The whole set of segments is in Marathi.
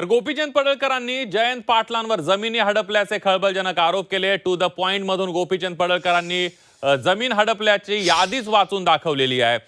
तर गोपीचंद पडळकरांनी जयंत पाटलांवर जमिनी हडपल्याचे खळबळजनक आरोप केले. टू द पॉइंट मधून गोपीचंद पडळकरांनी जमीन हडपल्याची यादीच वाचून दाखवलेली आहे.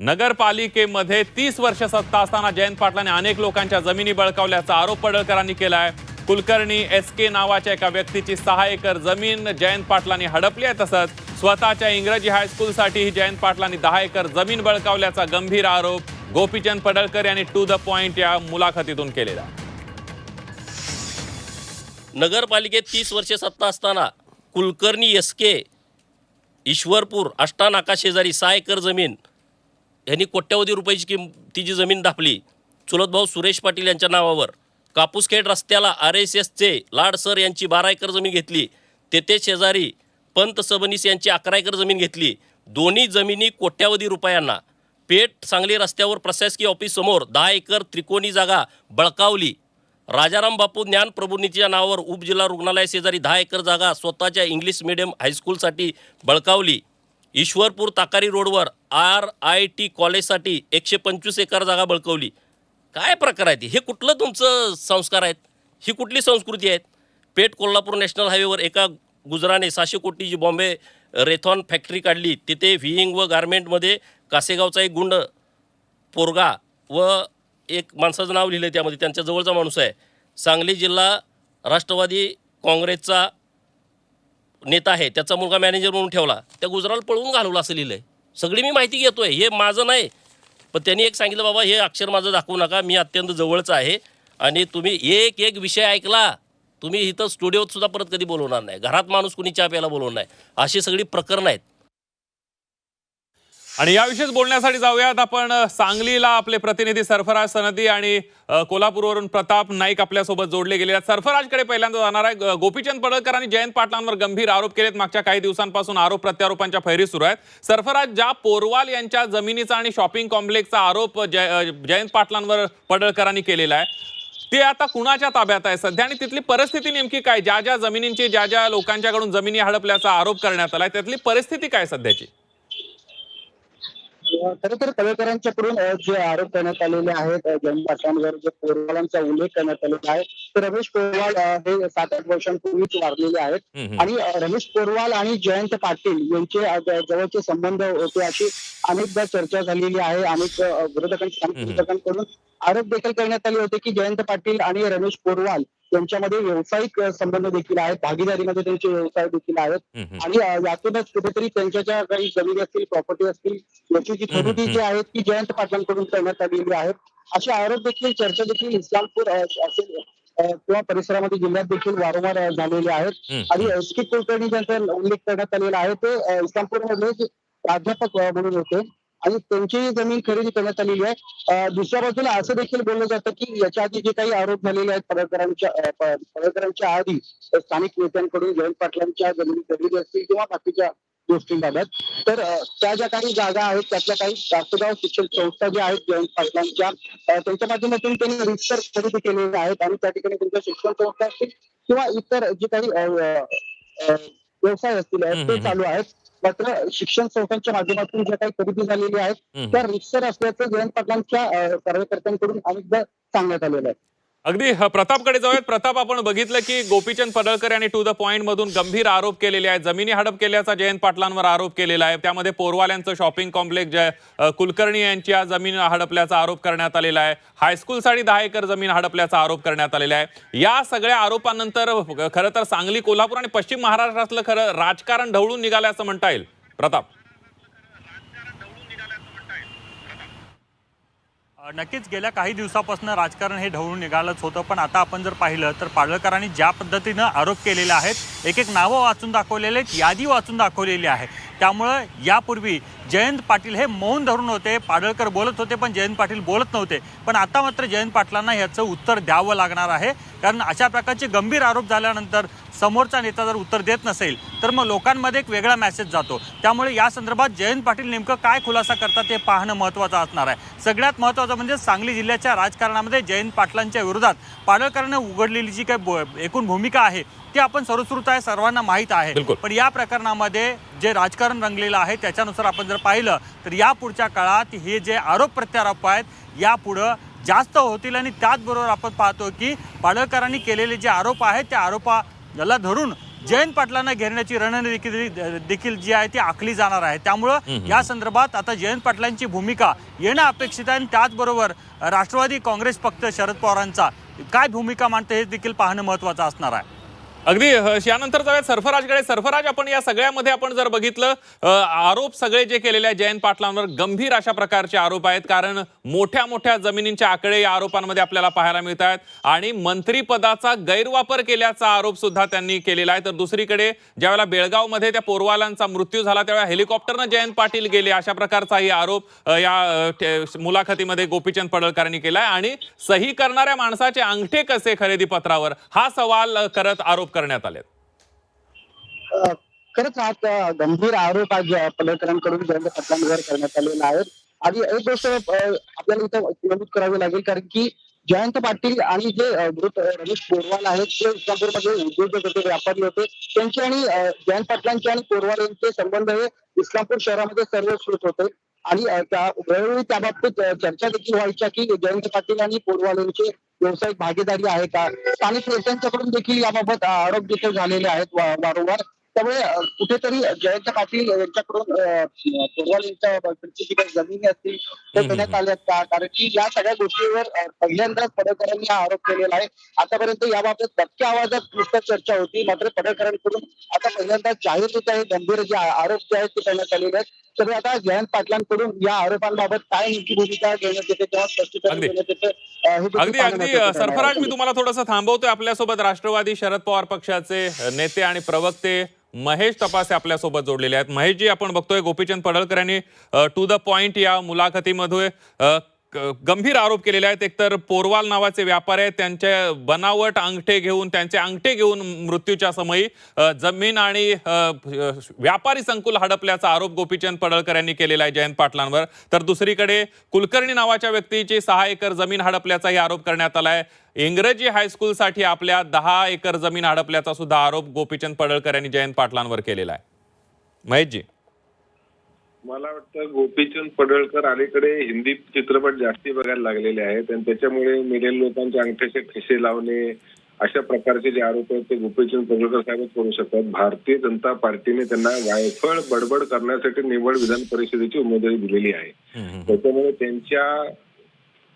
नगरपालिकेमध्ये तीस वर्ष सत्ता असताना जयंत पाटलांनी अनेक लोकांच्या जमिनी बळकावल्याचा आरोप पडळकरांनी केला आहे. कुलकर्णी एस के नावाच्या एका व्यक्तीची सहा एकर जमीन जयंत पाटलांनी हडपली आहे. तसंच स्वतःच्या इंग्रजी हायस्कूलसाठीही जयंत पाटलांनी दहा एकर जमीन बळकावल्याचा गंभीर आरोप गोपीचंद पडळकर यांनी टू द पॉइंट या मुलाखतीतून केलेला आहे. नगरपालिकेत तीस वर्षे सत्ता असताना कुलकर्णी एस के ईश्वरपूर अष्टानाकाशेजारी शेजारी सहा एकर जमीन यांनी कोट्यवधी रुपयाची किंमतीची जी जमीन दापली चुलत भाऊ सुरेश पाटील यांच्या नावावर. कापूसखेड रस्त्याला आर एस एसचे लाड सर यांची बारा एकर जमीन घेतली तेथे शेजारी पंत सबनीस यांची अकरा एकर जमीन घेतली. दोन्ही जमिनी कोट्यावधी रुपयांना. पेठ सांगली रस्त्यावर प्रशासकीय ऑफिस समोर दहा एकर त्रिकोणी जागा बळकावली. राजाराम बापू ज्ञान प्रभुनीच्या नावावर उपजिल्हा रुग्णालय शेजारी दहा एकर जागा स्वतःच्या इंग्लिश मिडियम हायस्कूलसाठी बळकावली. ईश्वरपूर ताकारी रोडवर आर आय टी कॉलेजसाठी एकशे पंचवीस एकर जागा बळकावली. काय प्रकार आहेत? हे कुठलं तुमचं संस्कार आहेत? ही कुठली संस्कृती आहेत? पेठ कोल्हापूर नॅशनल हायवेवर एका गुजराने सहाशे कोटीची बॉम्बे रेथॉन फॅक्टरी काढली. तिथे व्हिईंग व गारमेंटमध्ये कासेगावचा एक गुंड पोरगा व एक माणसाचं नाव लिहिलं त्यामध्ये त्यांच्या जवळचा माणूस आहे. सांगली जिल्हा राष्ट्रवादी काँग्रेसचा नेता आहे. त्याचा मुलगा मॅनेजर म्हणून ठेवला. त्या गुजराला पळवून घालवलं असं लिहिलं आहे सगळी मी माहिती घेतो आहे हे माझं नाही. पण त्यांनी एक सांगितलं बाबा हे अक्षर माझं दाखवू नका. मी अत्यंत जवळचं आहे आणि तुम्ही एक एक विषय ऐकला. तुम्ही इथं स्टुडिओत सुद्धा परत कधी बोलवणार नाही. घरात माणूस कुणी चहा प्यायला बोलवणार नाही. अशी सगळी प्रकरणं आहेत. आणि याविषयीच बोलण्यासाठी जाऊयात आपण सांगलीला आपले प्रतिनिधी सरफराज सनदी आणि कोल्हापूरवरून प्रताप नाईक आपल्यासोबत जोडले गेले आहेत. सरफराजकडे पहिल्यांदा जाणार आहे ग- गोपीचंद पडळकर आणि जयंत पाटलांवर गंभीर आरोप केलेत. मागच्या काही दिवसांपासून आरोप प्रत्यारोपांच्या फैरी सुरू आहेत. सरफराज ज्या पोरवाल यांच्या जमिनीचा आणि शॉपिंग कॉम्प्लेक्सचा आरोप जय- अ, जयंत पाटलांवर पडळकरांनी केलेला आहे ते आता कुणाच्या ताब्यात आहे सध्या? आणि तिथली परिस्थिती नेमकी काय? ज्या ज्या जमिनींची ज्या ज्या लोकांच्याकडून जमिनी हडपल्याचा आरोप करण्यात आलाय त्यातली परिस्थिती काय सध्याची? खरं तर पडळकरांच्याकडून अ, जे आरोप करण्यात आलेले आहेत जयंत पाटलांवर जे पोरवालांचा उल्लेख करण्यात आलेला आहे तर रमेश पोरवाल अ, हे सात आठ वर्षांपूर्वीच वारलेले आहेत. आणि रमेश पोरवाल आणि जयंत पाटील यांचे जवळचे संबंध होते अशी अनेकदा चर्चा झालेली आहे अनेक. विरोधकांकडून आरोप देखील करण्यात आले होते की जयंत पाटील आणि रमेश पोरवाल यांच्यामध्ये व्यावसायिक संबंध देखील आहेत. भागीदारीमध्ये त्यांचे व्यवसाय देखील आहेत. आणि यातूनच कुठेतरी त्यांच्या ज्या काही जमिनी असतील प्रॉपर्टी असतील याची जी खरेदी जी आहे ती जयंत पाटलांकडून करण्यात आलेली आहे असे आरोप देखील चर्चा देखील इस्लामपूर असेल किंवा परिसरामध्ये जिल्ह्यात देखील वारंवार झालेले आहेत. आणि एस के कुलकर्णी ज्यांचा उल्लेख करण्यात आलेला आहे ते इस्लामपूरमध्ये प्राध्यापक म्हणून होते. आणि त्यांची जमीन खरेदी करण्यात आलेली आहे. दुसऱ्या बाजूला असं देखील बोललं जातं की याच्या आधी जे काही आरोप झालेले आहेत पडळकरांच्या पडळकरांच्या आधी स्थानिक नेत्यांकडून जयंत पाटलांच्या जमिनी खरेदी असतील किंवा बाकीच्या गोष्टींबाबत. तर त्या ज्या काही जागा आहेत त्यातल्या काही तासगाव शिक्षण संस्था ज्या आहेत जयंत पाटलांच्या त्यांच्या माध्यमातून त्यांनी रिक्सर खरेदी केलेल्या आहेत आणि त्या ठिकाणी त्यांच्या शिक्षण संस्था असतील किंवा इतर जे काही व्यवसाय असतील ते. चालू आहेत. मात्र शिक्षण संस्थांच्या माध्यमातून ज्या काही खरेदी झालेली आहेत. त्या रिक्सर असल्याचं जयंत पाटलांच्या कार्यकर्त्यांकडून अनेकदा सांगण्यात आलेलं आहे अगदी प्रतापकडे जाऊयात. प्रताप आपण बघितलं की गोपीचंद पडळकर यांनी टू द पॉइंट मधून गंभीर आरोप केलेले आहेत. जमिनी हडप केल्याचा जयंत पाटलांवर आरोप केलेला आहे. त्यामध्ये पोरवाल्यांचं शॉपिंग कॉम्प्लेक्स जय कुलकर्णी यांच्या जमीन हडपल्याचा आरोप करण्यात आलेला आहे. हायस्कूलसाठी दहा एकर जमीन हडपल्याचा आरोप करण्यात आलेला आहे. या सगळ्या आरोपानंतर खरं तर सांगली कोल्हापूर आणि पश्चिम महाराष्ट्रातलं खरं राजकारण ढवळून निघालं असं म्हणता येईल. प्रताप अ, नक्कीच गेल्या काही दिवसापासून राजकारण हे ढवळून निघालंच होतं पण आता आपण जर पाहिलं तर पाडळकरांनी ज्या पद्धतीनं आरोप केलेले आहेत एक एक नावं वाचून दाखवलेले आहेत यादी वाचून दाखवलेली आहे. त्यामुळं यापूर्वी जयंत पाटील हे मौन धरून होते पाडळकर बोलत होते पण जयंत पाटील बोलत नव्हते. पण आता मात्र जयंत पाटलांना याचं उत्तर द्यावं लागणार आहे. कारण अशा प्रकारचे गंभीर आरोप झाल्यानंतर समोरचा नेता जर उत्तर देत नसेल तर मग लोकांमध्ये एक वेगळा मेसेज जातो. त्यामुळे या संदर्भात जयंत पाटील नेमकं काय खुलासा करतात ते पाहणं महत्त्वाचं असणार आहे. सगळ्यात महत्त्वाचं म्हणजे सांगली जिल्ह्याच्या राजकारणामध्ये जयंत पाटलांच्या विरोधात पाडळकरांना उघडलेली जी काही एकूण भूमिका आहे ती आपण सर्वश्रुत आहे सर्वांना माहीत आहे. पण या प्रकरणामध्ये जे राजकारण रंगलेलं आहे त्याच्यानुसार आपण जर पाहिलं तर या पुढच्या काळात हे जे आरोप प्रत्यारोप आहेत यापुढं जास्त होतील आणि त्याचबरोबर आपण पाहतो की पाडळकरांनी केलेले जे आरोप आहेत त्या आरोपाला धरून जयंत पाटलांना घेरण्याची रणनीती देखील जी आहे ती आखली जाणार आहे. त्यामुळं या संदर्भात आता जयंत पाटलांची भूमिका येणं अपेक्षित आहे आणि त्याचबरोबर राष्ट्रवादी काँग्रेस पक्ष शरद पवारांचा काय भूमिका मांडते हे देखील पाहणं महत्त्वाचं असणार आहे. अगदी यानंतर जाऊयात सरफराजकडे सरफराज आपण या सगळ्यामध्ये आपण जर बघितलं आरोप सगळे जे केलेले आहेत जयंत पाटलांवर गंभीर अशा प्रकारचे आरोप आहेत. कारण मोठ्या मोठ्या जमिनींचे आकडे या आरोपांमध्ये आपल्याला पाहायला मिळत आहेत आणि मंत्रीपदाचा गैरवापर केल्याचा आरोप सुद्धा त्यांनी केलेला आहे. तर दुसरीकडे ज्यावेळेला बेळगावमध्ये त्या पोरवालांचा मृत्यू झाला त्यावेळेला हेलिकॉप्टरनं जयंत पाटील गेले. अशा प्रकारचाही आरोप या मुलाखतीमध्ये गोपीचंद पडळकरांनी केलाय. आणि सही करणाऱ्या माणसाचे अंगठे कसे खरेदी पत्रावर? हा सवाल करत आरोप करण्यात आले खरंच हा गंभीर आरोप आज पडळकरांकडून जयंत पाटलांवर करण्यात आलेला आहे. आणि एक गोष्ट आपल्याला इथं नमूद करावी लागेल कारण की जयंत पाटील आणि जे मृत रमेश पोरवाल आहेत ते इस्लामपूरमध्ये उद्योजक होते व्यापारी होते त्यांचे आणि जयंत पाटलांचे आणि पोरवाल यांचे संबंध हे इस्लामपूर शहरामध्ये सर्वश्रुत होते. आणि त्या वेळोवेळी त्या बाबतीत चर्चा देखील व्हायच्या की जयंत पाटील आणि पोरवाल यांचे व्यावसायिक भागीदारी आहे का? स्थानिक नेत्यांच्याकडून देखील याबाबत आरोप देखील झालेले आहेत वारंवार. त्यामुळे कुठेतरी जयंत पाटील यांच्याकडून अ, पोरवाल यांच्या जी काही जमिनी असतील हम्म, देण्यात आल्यात का कारण की या सगळ्या गोष्टीवर पहिल्यांदाच पडळकरांनी हा आरोप केलेला आहे. आतापर्यंत याबाबत दबक्या आवाजात नुसतं चर्चा होती. मात्र पडळकरांकडून आता पहिल्यांदा जाहीररित्या हे गंभीर जे आरोप जे आहेत ते करण्यात आलेले आहेत. तर आता जयंत पाटलांकडून या आरोपांबाबत काय नेमकी भूमिका घेण्यात येते किंवा स्पष्टीकरण. देण्यात येते अगदी अगदी. सरफराज आहे. मी तुम्हाला थोडंसं थांबवतोय आपल्यासोबत. राष्ट्रवादी शरद पवार पक्षाचे नेते आणि प्रवक्ते महेश तपासे आपल्यासोबत जोडलेले आहेत. महेशजी आपण बघतोय गोपीचंद पडळकर यांनी टू द पॉइंट या मुलाखतीमध्ये गंभीर आरोप केलेले आहेत. एकतर पोरवाल नावाचे व्यापारी आहेत. त्यांचे बनावट अंगठे घेऊन त्यांचे अंगठे घेऊन मृत्यूच्या समयी जमीन आणि व्यापारी संकुल हडपल्याचा आरोप गोपीचंद पडळकर यांनी केलेला आहे जयंत पाटलांवर. तर दुसरीकडे कुलकर्णी नावाच्या व्यक्तीची सहा एकर जमीन हडपल्याचाही आरोप करण्यात आला आहे. इंग्रजी हायस्कूलसाठी आपल्या दहा एकर जमीन हडपल्याचा सुद्धा आरोप गोपीचंद पडळकर यांनी जयंत पाटलांवर केलेला आहे. महेशजी. मला वाटतं गोपीचंद पडळकर अलीकडे हिंदी चित्रपट जास्ती बघायला लागलेले आहेत आणि त्याच्यामुळे मिडेल लोकांच्या अंगठ्याचे ठेसे लावणे अशा प्रकारचे जे आरोप आहेत ते गोपीचंद पडळकर साहेबच करू शकतात. भारतीय जनता पार्टीने त्यांना वायफळ बडबड करण्यासाठी निवड विधान परिषदेची उमेदवारी दिलेली आहे. त्याच्यामुळे त्यांच्या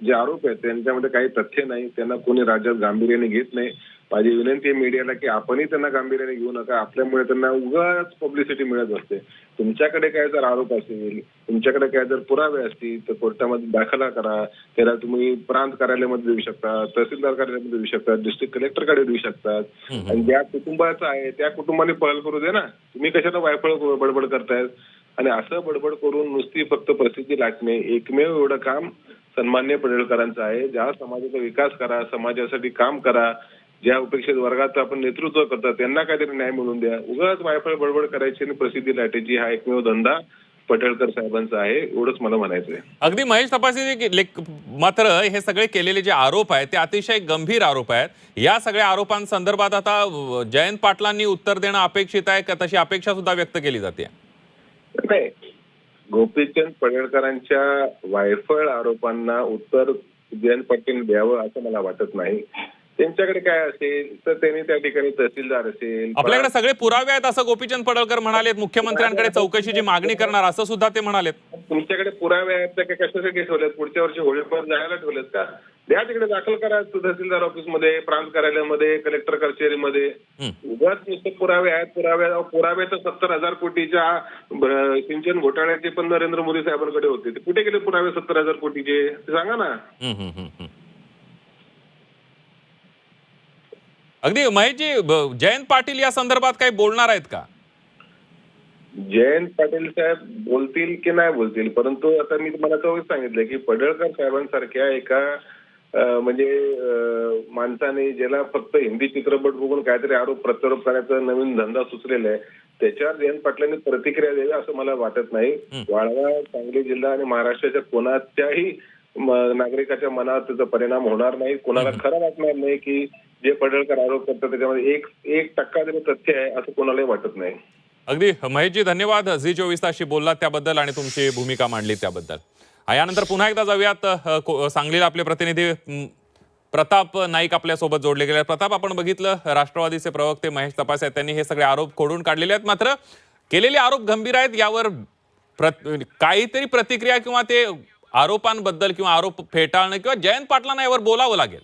जे आरोप आहेत त्यांच्यामध्ये काही तथ्य नाही. त्यांना कोणी राज्यात गांभीर्याने घेत नाही. माझी विनंती आहे मीडियाला की आपणही त्यांना गांभीर्याने घेऊ नका. आपल्यामुळे त्यांना उगाच पब्लिसिटी मिळत असते. तुमच्याकडे काय जर आरोप असेल तुमच्याकडे काय जर पुरावे असतील तर कोर्टामध्ये दाखला करा. त्याला तुम्ही प्रांत कार्यालयामध्ये देऊ शकता तहसीलदार कार्यालयामध्ये देऊ शकता डिस्ट्रिक्ट कलेक्टरकडे देऊ शकतात आणि ज्या कुटुंबाचं आहे त्या कुटुंबाने पहल करू दे ना. तुम्ही कशाला वायफळ बडबड करतायत आणि असं बडबड करून नुसती फक्त प्रसिद्धी लाटणे एकमेव एवढं काम सन्मान्य पडळकरांचं आहे. ज्या समाजाचा विकास करा समाजासाठी काम करा. ज्या उपेक्षित वर्गाचं आपण नेतृत्व करता त्यांना काहीतरी न्याय मिळवून द्या. उगाच वायफळ बडबड करायची आणि प्रसिद्धी लाटायची हा एकमेव धंदा पटळकर साहेबांचा आहे एवढंच मला म्हणायचं आहे अगदी महेश तपासे जे लेख- मात्र हे सगळे केलेले जे आरोप आहेत ते अतिशय गंभीर आरोप आहेत. या सगळ्या आरोपांसंदर्भात आता जयंत पाटलांनी उत्तर देणं अपेक्षित आहे का? तशी अपेक्षा सुद्धा व्यक्त केली जाते. नाही. गोपीचंद पडळकरांच्या वायफळ आरोपांना उत्तर जयंत पाटील द्यावं असं मला वाटत नाही. त्यांच्याकडे काय असेल? तर त्यांनी त्या ठिकाणी तहसीलदार असेल आपल्याकडे सगळे पुरावे आहेत असं गोपीचंद पडळकर म्हणालेत. मुख्यमंत्र्यांकडे चौकशीची मागणी करणार असं सुद्धा ते म्हणालेत. तुमच्याकडे पुरावे आहेत त्या काय कशासाठी ठेवलेत? पुढच्या वर्षी होळीपर्यंत जायला ठेवलेत का? द्या तिकडे दाखल करा तहसीलदार ऑफिसमध्ये प्रांत कार्यालयामध्ये कलेक्टर कचेरीमध्ये. उगाच नुसते पुरावे आहेत पुरावे पुरावे तर सत्तर हजार कोटीच्या सिंचन घोटाळ्याचे पण नरेंद्र मोदी साहेबांकडे होते. ते कुठे गेले पुरावे सत्तर हजार कोटीचे? सांगा ना. अगदी महेशजी जयंत पाटील या संदर्भात काही बोलणार आहेत का? जयंत पाटील साहेब बोलतील की नाही बोलतील परंतु आता मी तुम्हाला तेव्हाच सांगितलं की पडळकर साहेबांसारख्या एका म्हणजे माणसाने ज्याला फक्त हिंदी चित्रपट बघून काहीतरी आरोप प्रत्यारोप करायचा नवीन धंदा सुचलेला आहे त्याच्यावर जयंत पाटलांनी प्रतिक्रिया द्यावी असं मला वाटत नाही. वाळवा सांगली जिल्हा आणि महाराष्ट्राच्या कोणाच्याही नागरिकाच्या मनावर त्याचा परिणाम होणार नाही. कोणाला खरं वाटणार नाही की जे पडळकर आरोप करतात त्याच्यामध्ये एक एक टक्का तरी तथ्य आहे असं कोणालाही वाटत नाही. अगदी. महेशजी धन्यवाद. झी चोवीस तासशी बोललात त्याबद्दल आणि तुमची भूमिका मांडली त्याबद्दल. यानंतर पुन्हा एकदा जाऊयात सांगलीला आपले प्रतिनिधी प्रताप नाईक आपल्यासोबत जोडले गेले. प्रताप आपण बघितलं राष्ट्रवादीचे प्रवक्ते महेश तपास आहेत. त्यांनी हे सगळे आरोप खोडून काढलेले आहेत. मात्र केलेले आरोप गंभीर आहेत. यावर काहीतरी प्रतिक्रिया किंवा ते आरोपांबद्दल किंवा आरोप फेटाळणं किंवा जयंत पाटलांना यावर बोलावं लागेल.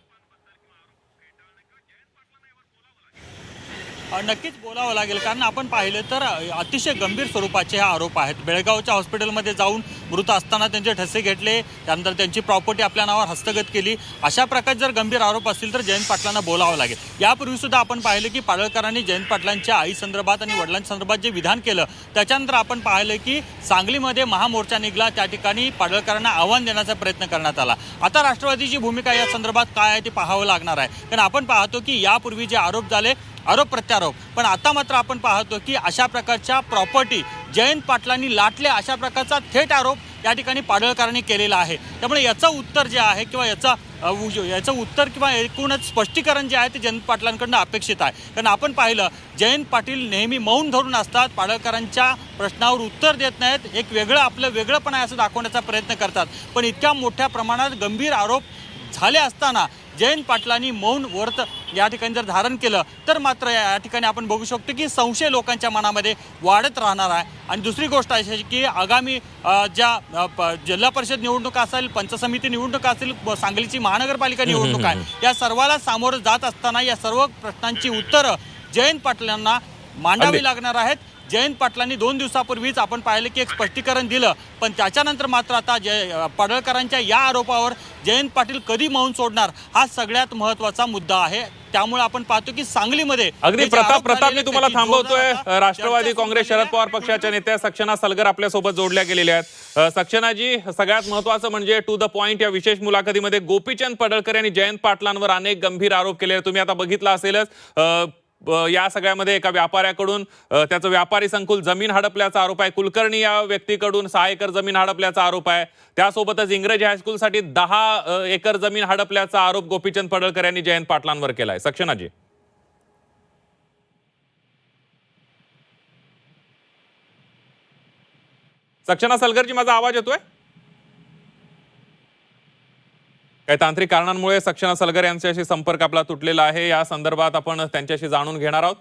नक्कीच बोलावं लागेल. कारण आपण पाहिलं तर अतिशय गंभीर स्वरूपाचे हे आरोप आहेत. बेळगावच्या हॉस्पिटलमध्ये जाऊन मृत असताना त्यांचे ठसे घेतले. त्यानंतर त्यांची प्रॉपर्टी आपल्या नावावर हस्तगत केली. अशा प्रकारे जर गंभीर आरोप असतील तर जयंत पाटलांना बोलावं लागेल. यापूर्वी सुद्धा आपण पाहिलं की पाडळकरांनी जयंत पाटलांच्या आई संदर्भात आणि वडिलांच्या संदर्भात जे विधान केलं त्याच्यानंतर आपण पाहिलं की सांगलीमध्ये महामोर्चा निघाला. त्या ठिकाणी पाडळकरांना आव्हान देण्याचा प्रयत्न करण्यात आला. आता राष्ट्रवादीची भूमिका या संदर्भात काय आहे ते पाहावं लागणार आहे. कारण आपण पाहतो की यापूर्वी जे आरोप झाले आरोप प्रत्यारोप. पण आता मात्र आपण पाहतो की अशा प्रकारच्या प्रॉपर्टी जयंत पाटलांनी लाटल्या अशा प्रकारचा थेट आरोप या ठिकाणी पाडळकरांनी केलेला आहे. त्यामुळे याचं उत्तर जे आहे किंवा याचा उ- याचं उत्तर किंवा एकूणच स्पष्टीकरण जे आहे ते जयंत पाटलांकडनं अपेक्षित आहे. कारण आपण पाहिलं जयंत पाटील नेहमी मौन धरून असतात पाडळकरांच्या प्रश्नावर उत्तर देत नाहीत एक वेगळं आपलं वेगळंपण आहे असं दाखवण्याचा प्रयत्न करतात. पण इतक्या मोठ्या प्रमाणात गंभीर आरोप झाले असताना जयंत पाटलांनी मौन व्रत या ठिकाणी जर धारण केलं तर मात्र या ठिकाणी आपण बघू शकतो की संशय लोकांच्या मनामध्ये वाढत राहणार आहे. आणि दुसरी गोष्ट अशी की आगामी ज्या जिल्हा परिषद निवडणुका असेल पंचायत समिती निवडणुका असेल सांगलीची महानगरपालिका निवडणूक आहे या सर्वाला सामोरं जात असताना या सर्व प्रश्नांची उत्तरं जयंत पाटलांना मांडावी. लागणार आहेत. जयंत पाटलांनी दोन दिवसापूर्वीच आपण पाहिलं की एक स्पष्टीकरण दिलं पण त्याच्यानंतर मात्र आता जय पाडळकरांच्या या आरोपावर जयंत पाटील कधी मौन सोडणार हा सगळ्यात महत्त्वाचा मुद्दा आहे. त्यामुळे आपण पाहतो की सांगलीमध्ये अगदी प्रताप प्रताप मी तुम्हाला थांबवतोय. राष्ट्रवादी काँग्रेस शरद पवार. पक्षाच्या नेत्या सक्सेना सलगर आपल्यासोबत जोडल्या गेलेल्या आहेत. अ, सक्सेनाजी सगळ्यात महत्वाचं म्हणजे टू द पॉइंट या विशेष मुलाखतीमध्ये गोपीचंद पडळकर यांनी जयंत पाटलांवर अनेक गंभीर आरोप केले तुम्ही आता बघितलं असेलच या सगळ्यामध्ये एका व्यापाऱ्याकडून त्याचं व्यापारी संकुल जमीन हडपल्याचा आरोप आहे. कुलकर्णी या व्यक्तीकडून सहा एकर जमीन हडपल्याचा आरोप आहे. त्यासोबतच इंग्रजी हायस्कूलसाठी दहा एकर जमीन हडपल्याचा आरोप गोपीचंद पडळकर यांनी जयंत पाटलांवर केलाय. सक्षनाजी. सक्षना सलगरजी माझा आवाज येतोय? काही तांत्रिक कारणांमुळे सक्षना सलगर यांच्याशी संपर्क आपला तुटलेला आहे. या संदर्भात आपण त्यांच्याशी जाणून घेणार आहोत.